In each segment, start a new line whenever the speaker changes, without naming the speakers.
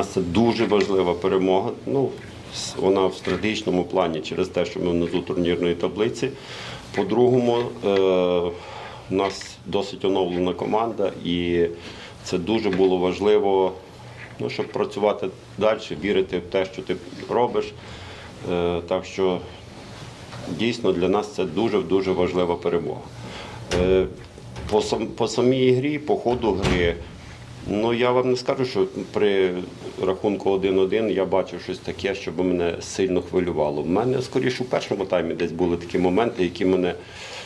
нас це дуже важлива перемога. Ну, вона в стратегічному плані через те, що ми внизу турнірної таблиці. По-другому, е, у нас досить оновлена команда, і це дуже було важливо, ну, щоб працювати далі, вірити в те, що ти робиш. Е, так що дійсно для нас це дуже-дуже важлива перемога. Е, по самій грі, по ходу гри, ну я вам не скажу, що при рахунку 1-1 я бачив щось таке, що мене сильно хвилювало. У мене скоріше у першому таймі десь були такі моменти, які мене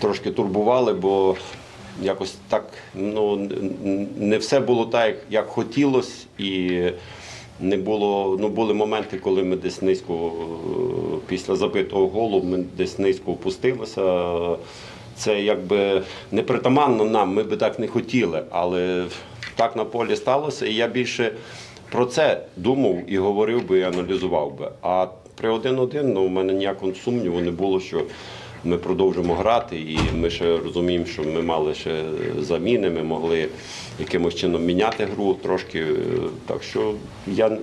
трошки турбували, бо якось так ну, не все було так, як- як хотілося. І не було, ну були моменти, коли ми десь низько після забитого голу ми десь низько опустилися. Це якби непритаманно нам, ми би так не хотіли, але так на полі сталося. І я більше про це думав і говорив би, і аналізував би. А при 1-1 ну, у мене ніякого сумніву не було, що ми продовжимо грати, і ми ще розуміємо, що ми мали ще заміни, ми могли якимось чином міняти гру трошки. Так що я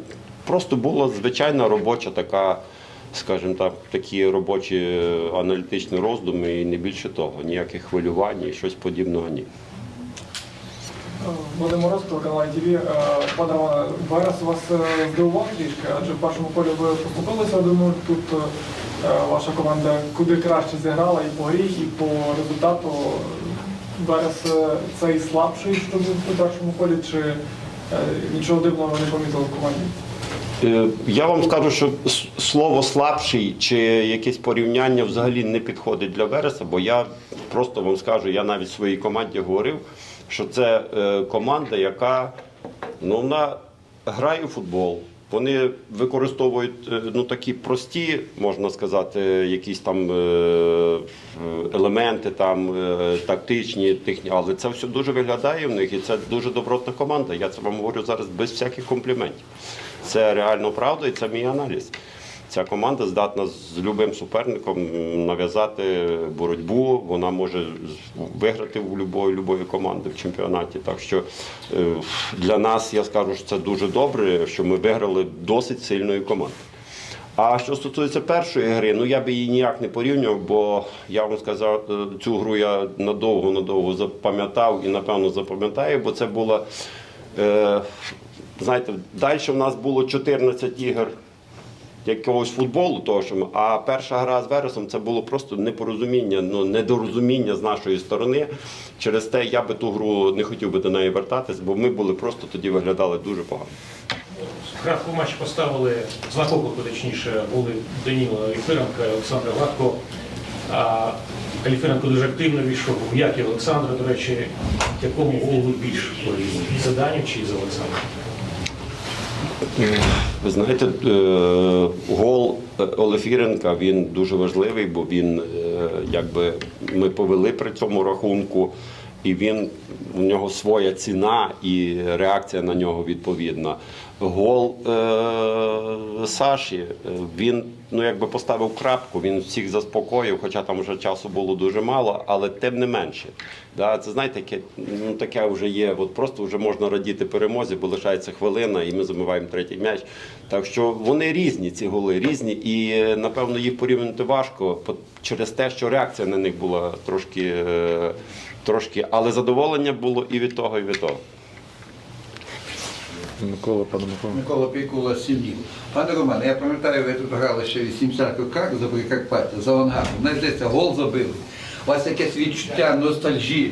просто була звичайна робоча така, скажімо так, такі робочі аналітичні роздуми, і не більше того, ніяких хвилювань і щось подібного ні.
Мороз, телеканал ТВ. Пане Романе, Верес вас е, здивував трішки, адже в першому колі ви поступилися 1-0. Тут е, ваша команда куди краще зіграла і по грі, і по результату. Верес е, цей слабший, що був у першому колі, чи е, нічого дивного не помітили в команді?
Е, Я вам скажу, що слово слабший чи якесь порівняння взагалі не підходить для Вереса, бо я просто вам скажу, я навіть своїй команді говорив, що це е, команда, яка ну, вона грає у футбол. Вони використовують е, ну, такі прості, можна сказати, якісь там е, елементи, там, тактичні, техні, але це все дуже виглядає в них і це дуже добротна команда. Я це вам говорю зараз без всяких компліментів. Це реально правда і це мій аналіз. Ця команда здатна з любим суперником нав'язати боротьбу. Вона може виграти у любої команди в чемпіонаті. Так що е, для нас я скажу, що це дуже добре, що ми виграли досить сильною командою. А що стосується першої гри, ну я би її ніяк не порівнював, бо я вам сказав, е, цю гру я надовго-надовго запам'ятав і напевно запам'ятаю, бо це була, е, знаєте, далі в нас було 14 ігор якогось футболу, того, що ми, а перша гра з Вересом це було просто непорозуміння, ну недорозуміння з нашої сторони. Через те я би ту гру не хотів би до неї вертатись, бо ми були просто тоді виглядали дуже погано.
Графку матч поставили з оку, точніше, були Даніла Єфименка, Олександр Гладко. А Каліфіренко дуже активно війшов, як і Олександр, до речі, якому голу ви більш? За Даню чи за Олександра?
Ви знаєте, е, гол Олефіренка він дуже важливий, бо він е, якби ми повели при цьому рахунку, і він у нього своя ціна і реакція на нього відповідна. Гол е, Саші е, він ну якби поставив крапку, він всіх заспокоїв, хоча там вже часу було дуже мало, але тим не менше. Да, це знаєте, таке, ну, таке вже є. От просто вже можна радіти перемозі, бо лишається хвилина, і ми забиваємо третій м'яч. Так що вони різні, ці голи різні, і е, напевно їх порівняти важко через те, що реакція на них була трошки, е, трошки, але задоволення було і від того, і від того.
Микола, пане Микола.
Микола Пікула сім'ї. Пане Романе, я пам'ятаю, ви тут грали ще в 80 роках за Прикарпаття, за авангардом. Мені здається, гол забили. У вас якесь відчуття ностальжі.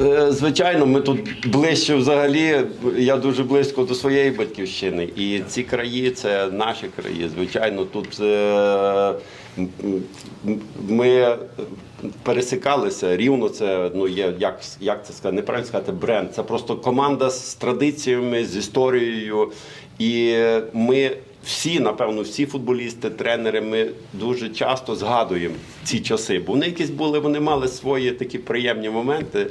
Е, Звичайно, ми тут ближче взагалі. Я дуже близько до своєї батьківщини. І ці краї це наші краї. Звичайно, тут е, ми пересикалися рівно. Це ну є як, як це сказати, неправильно сказати бренд. Це просто команда з традиціями, з історією. І ми всі, напевно, всі футболісти, тренери, ми дуже часто згадуємо ці часи, бо вони якісь були, вони мали свої такі приємні моменти,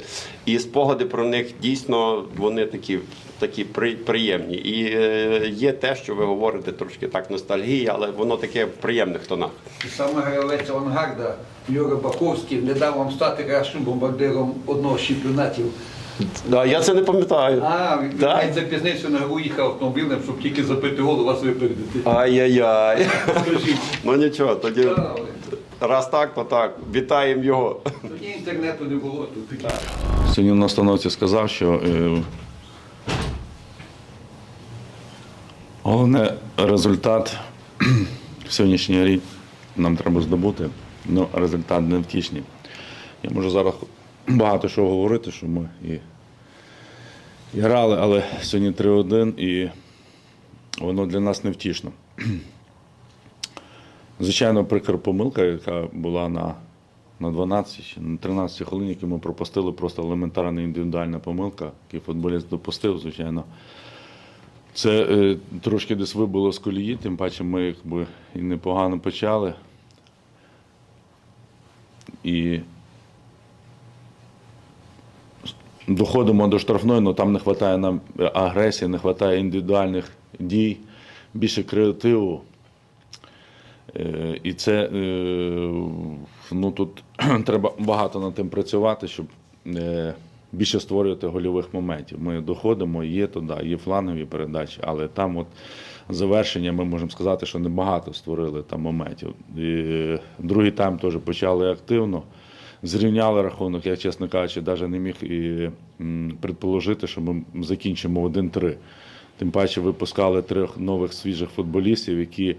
і спогади про них дійсно вони такі. Такі приємні. І е, є те, що ви говорите трошки так ностальгія, але воно таке в приємних тонах.
І саме гравець авангарда Юра Баковський не дав вам стати кращим бомбардиром одного з чемпіонатів
Да, я це не пам'ятаю.
А, він
Так.
запізнився на гру, їхав автомобілем, щоб тільки забити гол, у вас випередити.
Ай-яй-яй.
Скажіть.
Ну нічого, тоді
Та,
раз так, то так. Вітаємо його.
Тоді інтернету не було, тут.
Сьогодні на установці сказав, що е, головне результат сьогоднішній рік нам треба здобути, але результат не втішний. Я можу зараз багато що говорити, що ми і, і грали, але сьогодні 3-1 і воно для нас невтішно. Звичайно, прикра помилка, яка була на, на 12 чи на 13 хвилин, яку ми пропустили, просто елементарна індивідуальна помилка, яку футболіст допустив, звичайно. Це е, трошки десь вибило з колії, тим паче ми якби і непогано почали. І доходимо до штрафної, але там не вистачає нам агресії, не вистачає індивідуальних дій, більше креативу. Е, І це е, ну тут треба багато над тим працювати, щоб е, більше створювати гольових моментів. Ми доходимо, є туди, є флангові передачі, але там от завершення ми можемо сказати, що небагато створили там моментів. І другий тайм теж почали активно. Зрівняли рахунок, я, чесно кажучи, навіть не міг і предположити, що ми закінчимо 1-3. Тим паче випускали трьох нових свіжих футболістів, які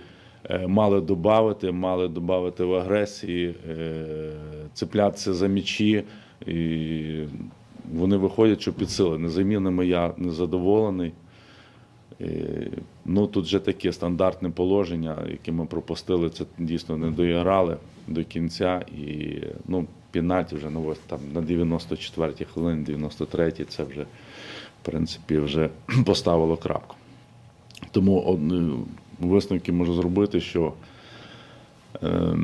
е, мали додати, мали додати в агресії, е, цеплятися за м'ячі. І вони виходять, що підсилені. Замінами я не задоволений. Е, Ну, тут вже таке стандартне положення, яке ми пропустили, це дійсно не доіграли до кінця. І ну, пенальті вже ну, ось там на 94-й хвилині, 93-й, це вже, в принципі, вже поставило крапку. Тому е, висновки можу зробити, що е,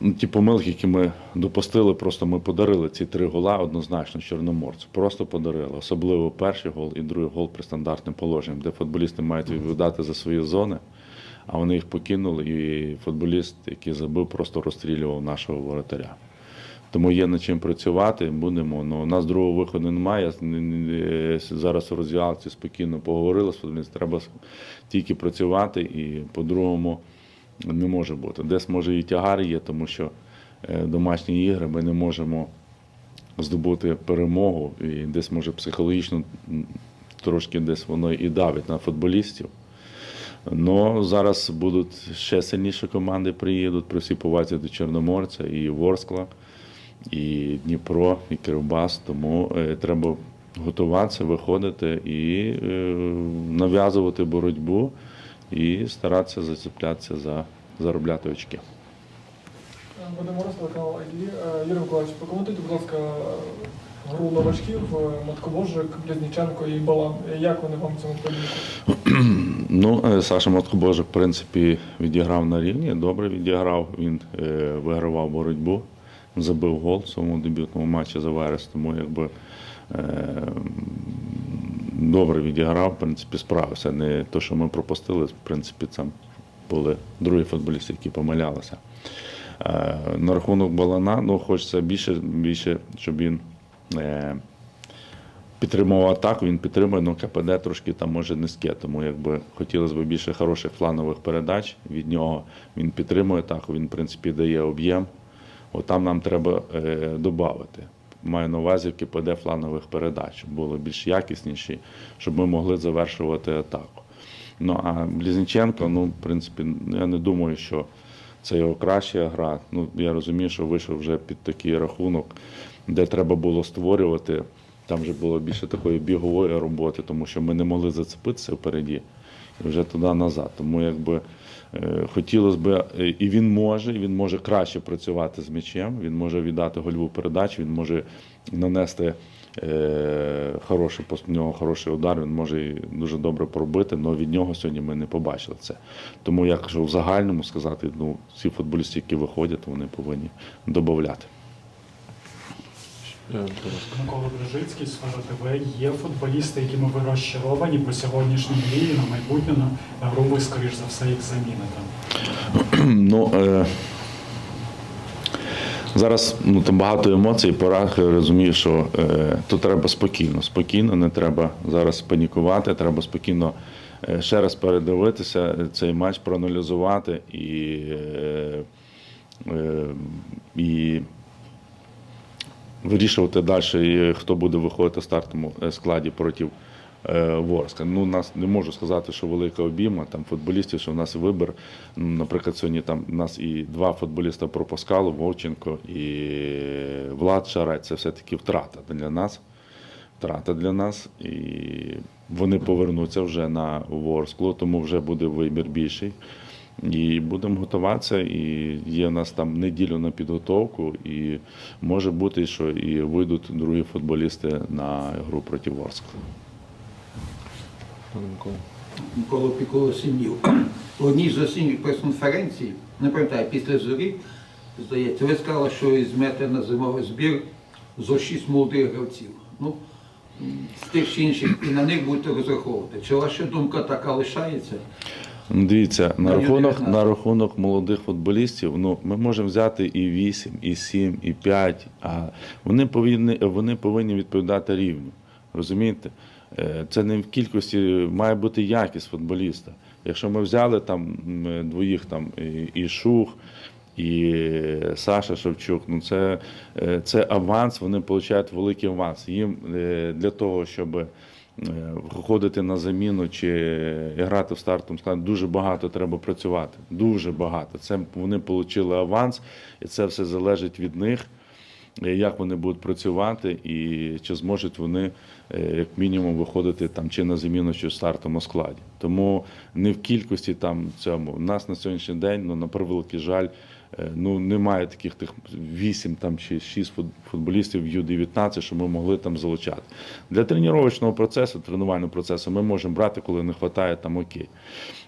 ну, ті помилки, які ми допустили, просто ми подарили ці три гола однозначно Чорноморцю. Просто подарили. Особливо перший гол і другий гол при стандартним положенням, де футболісти мають відповідати за свої зони, а вони їх покинули, і футболіст, який забив, просто розстрілював нашого воротаря. Тому є над чим працювати, будемо. Ну, у нас другого виходу немає. Я зараз у розв'язці спокійно поговорили з футболістом. Треба тільки працювати і по-другому не може бути. Десь може і тягар є, тому що е, домашні ігри ми не можемо здобути перемогу, і десь може психологічно трошки десь воно і давить на футболістів. Ну зараз будуть ще сильніші команди приїдуть при всій повазі до Чорноморця і Ворскла, і Дніпро, і Кривбас. Тому е, треба готуватися, виходити і е, нав'язувати боротьбу і старатися зацеплятися за заробляти очки.
Мороз, телеканал. Е, Юрій Миколаївич, прокоментуйте, будь ласка, гру новачків Матковожик, Близніченко і Балан. Як вони вам в цьому поєдинку?
Ну, Саша Маткобожик, в принципі, відіграв на рівні, добре відіграв. Він вигравав боротьбу, забив гол в своєму дебютному матчі за Верес, тому якби е, добре відіграв, в принципі, справився. Не те, що ми пропустили, в принципі, там були другі футболісти, які помилялися. Е, на рахунок Балана, ну, хочеться більше, більше щоб він. Е, підтримував атаку, він підтримує, але КПД трошки там може низьке, тому якби хотілося б більше хороших планових передач від нього. Він підтримує атаку, він, в принципі, дає об'єм. От там нам треба е, додати. Маю на увазі КПД фланових передач, щоб були більш якісніші, щоб ми могли завершувати атаку. Ну а Близніченко, ну, в принципі, я не думаю, що це його краща гра. Ну, я розумію, що вийшов вже під такий рахунок, де треба було створювати. Там вже було більше такої бігової роботи, тому що ми не могли зацепитися впереді і вже туди назад. Тому якби хотілося б, е, і він може, він може краще працювати з м'ячем, він може віддати гольову передачу, він може нанести е, хороший в нього хороший удар, він може дуже добре пробити, але від нього сьогодні ми не побачили це. Тому якщо в загальному сказати, ну, всі футболісти, які виходять, вони повинні додати.
Микола Брижицький, Сфера ТВ. Є футболісти, якими ви розчаровані по сьогоднішній грі на майбутнє на на гру ви, скоріш за все, їх заміните.
Ну, е, Зараз ну, там багато емоцій, пора розумію, що е, тут треба спокійно, спокійно, не треба зараз панікувати, треба спокійно е, ще раз передивитися е, цей матч, проаналізувати і, е, е, і вирішувати далі, хто буде виходити в стартовому е, складі проти е, Ворска. Ну, нас не можу сказати, що велика обійма там футболістів, що в нас вибір. Наприклад, сьогодні там нас і два футболіста пропускало, Вовченко і Влад Шарай. Це все-таки втрата для нас. Втрата для нас. І вони повернуться вже на Ворскло, тому вже буде вибір більший. І будемо готуватися. І є в нас там неділю на підготовку, і може бути, що і вийдуть другі футболісти на гру проти Ворскла.
Микола Піколо Сім'їв. У одній з осінніх прес-конференцій, не пам'ятаю, після зорі, здається, ви сказали, що візьмете на зимовий збір зо шість молодих гравців. Ну, з тих чи інших, і на них будете розраховувати. Чи ваша думка така лишається?
Ну, Дивіться, на рахунок, на рахунок молодих футболістів, ну ми можемо взяти і 8, і 7, і 5, а вони повинні, вони повинні відповідати рівню. Розумієте? Е, Це не в кількості, має бути якість футболіста. Якщо ми взяли там двоїх там і- Шух, і Саша Шевчук, ну це, е, це аванс, вони отримують великий аванс. Їм е, для того, щоб е, виходити на заміну чи грати в стартовому складі, дуже багато треба працювати. Дуже багато. Це вони отримали аванс, і це все залежить від них, е, як вони будуть працювати, і чи зможуть вони, е, як мінімум, виходити там чи на заміну, чи в стартовому складі. Тому не в кількості там цьому. У нас на сьогоднішній день, ну на превеликий жаль. Е, Ну, немає таких тих 8 там, чи 6 фут- футболістів Ю-19, що ми могли там залучати. Для тренувального процесу, тренувального процесу ми можемо брати, коли не вистачає, там окей.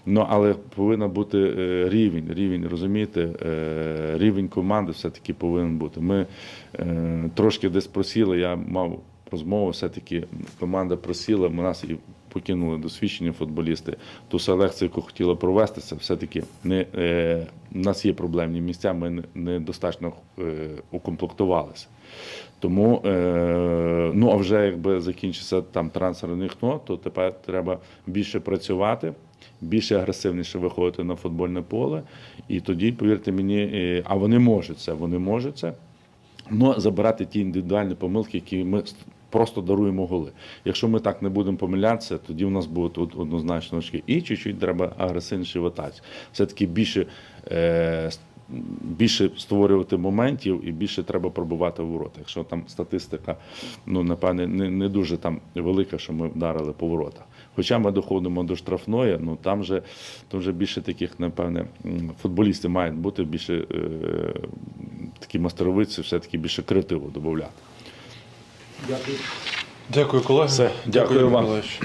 Ну, але повинен бути е, рівень, рівень, розумієте, е, рівень команди все-таки повинен бути. Ми трошки десь просіли, я мав розмову, все-таки команда просіла, у нас і покинули досвідчені футболісти. Ту селекцію, яку хотіли провести, це все-таки не, е, у нас є проблемні місця, ми не- недостатньо е, укомплектувалися. Тому, е, ну а вже якби закінчиться там трансферне вікно, то тепер треба більше працювати, більше агресивніше виходити на футбольне поле. І тоді, повірте мені, е, а вони можуть це, вони можуть це. Ну, забирати ті індивідуальні помилки, які ми просто даруємо голи. Якщо ми так не будемо помилятися, тоді в нас будуть од- однозначно очки. І чуть-чуть треба агресивніше в атаці. Все-таки більше, е, більше створювати моментів і більше треба пробувати в ворота. Якщо там статистика, ну, напевне, не, не дуже там велика, що ми вдарили по воротах. Хоча ми доходимо до штрафної, ну там вже, там вже більше таких, напевне, футболістів мають бути більше е, такі мастеровиці, все-таки більше креативу додати.
Дякую.
Дякую, колеги.
Все, дякую вам.
Миколаївич.